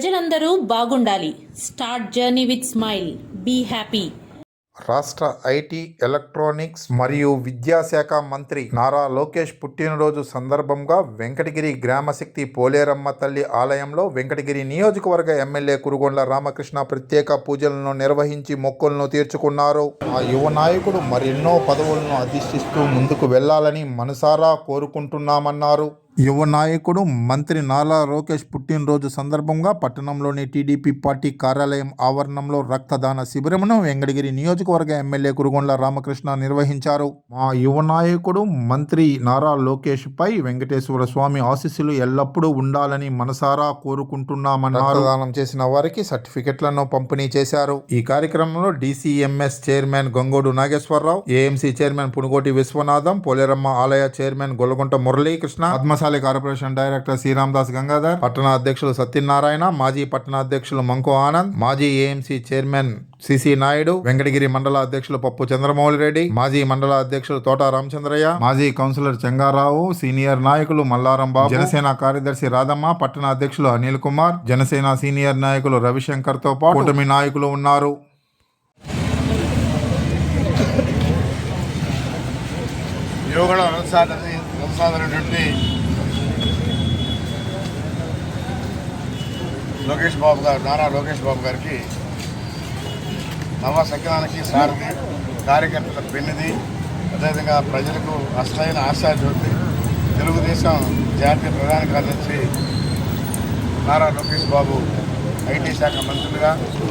ప్రజలందరూ బాగుండాలి. Start journey with smile. Be happy. రాష్ట్ర ఐటీ ఎలక్ట్రానిక్స్ మరియు విద్యాశాఖ మంత్రి నారా లోకేష్ పుట్టినరోజు సందర్భంగా వెంకటగిరి గ్రామశక్తి పోలేరమ్మ తల్లి ఆలయంలో వెంకటగిరి నియోజకవర్గ ఎమ్మెల్యే కురుగొండ్ల రామకృష్ణ ప్రత్యేక పూజలను నిర్వహించి మొక్కులను తీర్చుకున్నారు. ఆ యువ నాయకుడు మరెన్నో పదవులను అధిష్టిస్తూ ముందుకు వెళ్ళాలని మనసారా కోరుకుంటున్నామన్నారు. యువ నాయకుడు మంత్రి నారా లోకేష్ పుట్టినరోజు సందర్భంగా పట్టణంలోని టీడీపీ పార్టీ కార్యాలయం ఆవరణంలో రక్తదాన శిబిరమును వెంకటగిరి నియోజకవర్గ ఎమ్మెల్యే కురుగొండ్ల రామకృష్ణ నిర్వహించారు. మా యువ నాయకుడు మంత్రి నారా లోకేష్ పై వెంకటేశ్వర స్వామి ఆశీస్సులు ఎల్లప్పుడూ ఉండాలని మనసారా కోరుకుంటున్నామన్నారు. రక్తదానం చేసిన వారికి సర్టిఫికెట్లను పంపిణీ చేశారు. ఈ కార్యక్రమంలో DCMS chairman Gangodu Nageswararao AMC chairman Punugoti Viswanatham Poleramma ఆలయ chairman Gollagunta Muralikrishna Padmasali corporation director Sriramadas Gangadhar పట్టణ అధ్యక్షులు సత్యనారాయణ మాజీ పట్టణ అధ్యక్షులు మంకు ఆనంద్ మాజీ AMC chairman C C Naidu Venkatagiri మండల అధ్యక్షులు పప్పు చంద్రమౌళి రెడ్డి మాజీ మండల అధ్యక్షులు తోట రామచంద్రయ్య మాజీ కౌన్సిలర్ చెంగారావు సీనియర్ నాయకులు మల్లారం బాబు జనసేన కార్యదర్శి రాధమ్మ పట్టణ అధ్యక్షులు అనిల్ కుమార్ జనసేన సీనియర్ నాయకులు రవిశంకర్తో పాటు కూటమి నాయకులు ఉన్నారు. యువకుడు కొనసాగని కొనసాగినటువంటి లోకేష్ బాబు గారు నారా లోకేష్ బాబు గారికి నవ సంక్రాంతికి సారథి కార్యకర్తల పెన్నిది అదేవిధంగా ప్రజలకు అసలైన ఆశాజ్యోతి తెలుగుదేశం జాతీయ ప్రధాన కార్యదర్శి నారా లోకేష్ బాబు ఐటీ శాఖ మంత్రులుగా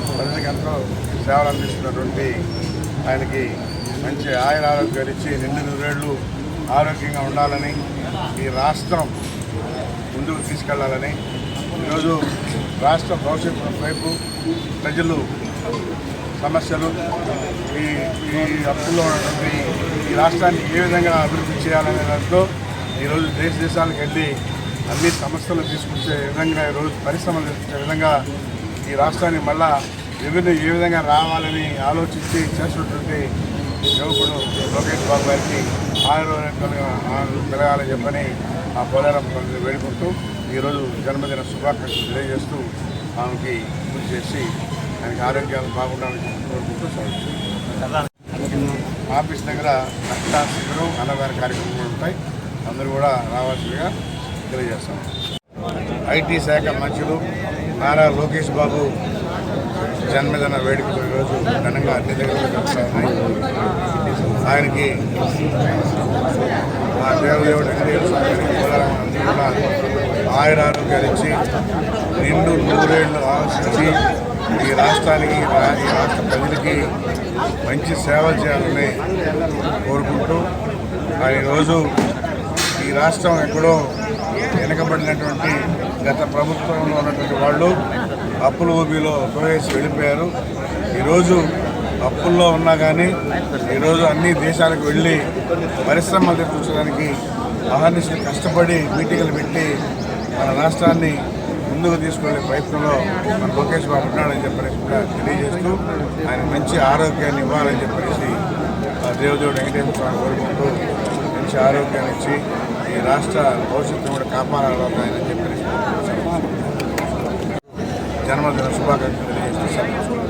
ప్రజలకు ఎంతో సేవలు అందిస్తున్నటువంటి ఆయనకి మంచి ఆయుర ఆరోగ్యాలు ఇచ్చి నిండు నూరేళ్ళు ఆరోగ్యంగా ఉండాలని ఈ రాష్ట్రం ముందుకు తీసుకెళ్ళాలని ఈరోజు రాష్ట్ర భవిష్యత్తు వైపు ప్రజలు సమస్యలు ఈ ఈ అప్పుల్లో ఉన్నటువంటి ఈ రాష్ట్రాన్ని ఏ విధంగా అభివృద్ధి చేయాలనే దాంట్లో ఈరోజు దేశ దేశాలకు వెళ్ళి అన్ని సమస్యలు తీసుకొచ్చే విధంగా ఈరోజు పరిశ్రమలు తీసుకొచ్చే విధంగా ఈ రాష్ట్రాన్ని మళ్ళా విభిన్న ఏ విధంగా రావాలని ఆలోచించి చేస్తున్నటువంటి యువకుడు లోకేష్ బాబు గారికి ఆయుర్వేదంగా పెరగాలని చెప్పని ఆ పోలేరం వేడుకుంటూ ఈరోజు జన్మదిన శుభాకాంక్షలు తెలియజేస్తూ ఆమెకి పూజ చేసి ఆయనకి ఆరోగ్యాలు బాగుండాలని కోరుకుంటూ ఆఫీస్ దగ్గర రక్త శిబిరం అన్నదాన కార్యక్రమాలు ఉంటాయి. అందరూ కూడా రావాల్సిందిగా తెలియజేస్తాం. ఐటీ శాఖ మంత్రులు నారా లోకేష్ బాబు జన్మదిన వేడుకలు ఈరోజు ఘనంగా అన్ని దగ్గర ఆయనకి ఆ దేవదేవుడు అందరూ కూడా ఆయన అనుకరించి నిండు నూరేళ్ళు ఆశించి ఈ రాష్ట్రానికి ఈ రాష్ట్ర ప్రజలకి మంచి సేవలు చేయాలని కోరుకుంటూ ఆయన ఈరోజు ఈ రాష్ట్రం ఎక్కడో వెనకబడినటువంటి గత ప్రభుత్వంలో ఉన్నటువంటి వాళ్ళు అప్పుల ఊబిలో తోయేసి వెళ్ళిపోయారు. ఈరోజు అప్పుల్లో ఉన్నా కానీ ఈరోజు అన్ని దేశాలకు వెళ్ళి పరిశ్రమలు తెప్పించడానికి అహర్నిశలు కష్టపడి మీటింగులు పెట్టి మన రాష్ట్రాన్ని ముందుకు తీసుకునే ప్రయత్నంలో మన లోకేష్ బాబు ఉన్నాడని చెప్పేసి కూడా తెలియజేస్తూ ఆయన మంచి ఆరోగ్యాన్ని ఇవ్వాలని చెప్పేసి ఆ దేవదేవుడు వెంకటేశ్వర స్వామి కోరుకుంటూ మంచి ఆరోగ్యాన్ని ఇచ్చి ఈ రాష్ట్ర భవిష్యత్తును కూడా కాపాడాలని ఆయన చెప్పనేసి జన్మదిన శుభాకాంక్షలు తెలియజేస్తూ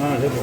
చెప్పు.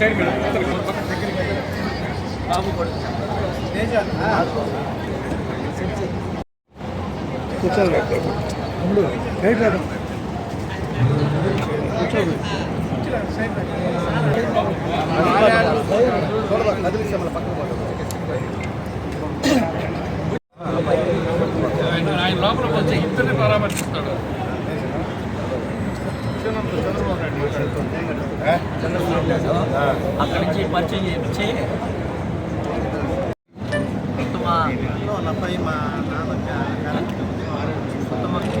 సైడ్ మేడం కూర్చోండి ఇప్పుడు రైట్ మేడం కూర్చోండి సైడ్ మేడం కదిలిస్తాం పక్కన అక్కడి నుంచి పరిచయం చేయించి ఉత్తమ మా నాన్న ఉత్తమ ఉత్తమ ఉత్తమ